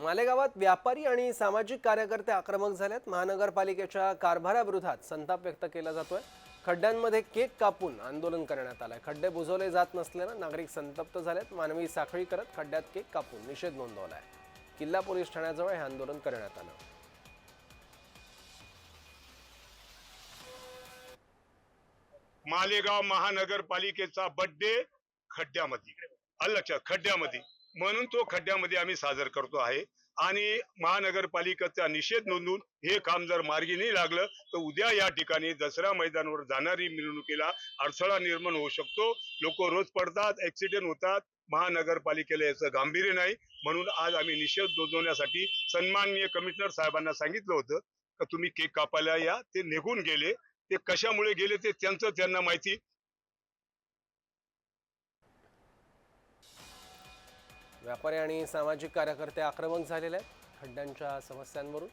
मालेगावात व्यापारी आणि सामाजिक कार्यकर्ते आक्रमक झालेत. महानगरपालिकेच्या कारभाराविरोधात संताप व्यक्त केला जातोय. खड्ड्यांमध्ये केक कापून आंदोलन करण्यात आलंय. खड्डे बुजवले जात नसल्यानं नागरिक संतप्त झालेत. मानवी साखळी करत खड्ड्यात केक कापून निषेध नोंदवलाय. किल्ला पोलीस ठाण्याजवळ हे आंदोलन करण्यात आलं. मालेगाव महानगरपालिकेचा बड्डे खड्ड्यामध्ये. आलं लक्षात खड्ड्यामध्ये. म्हणून तो खड्ड्यामध्ये आम्ही सादर करतो आहे. आणि महानगरपालिकेचा निषेध नोंदवून हे काम जर मार्गी नाही लागलं तर उद्या या ठिकाणी दसरा मैदानावर जाणारी मिरवणुकीला अडथळा निर्माण होऊ शकतो. लोक रोज पडतात ऍक्सिडेंट होतात. महानगरपालिकेला याचं गांभीर्य नाही. म्हणून आज आम्ही निषेध नोंदवण्यासाठी सन्माननीय कमिशनर साहेबांना सांगितलं होतं का तुम्ही केक कापायला या. ते निघून गेले. ते कशामुळे गेले ते त्यांचं त्यांना माहिती. व्यापारी आणि सामाजिक कार्यकर्ते आक्रमक झालेले आहेत खड्ड्यांच्या समस्यांवरून.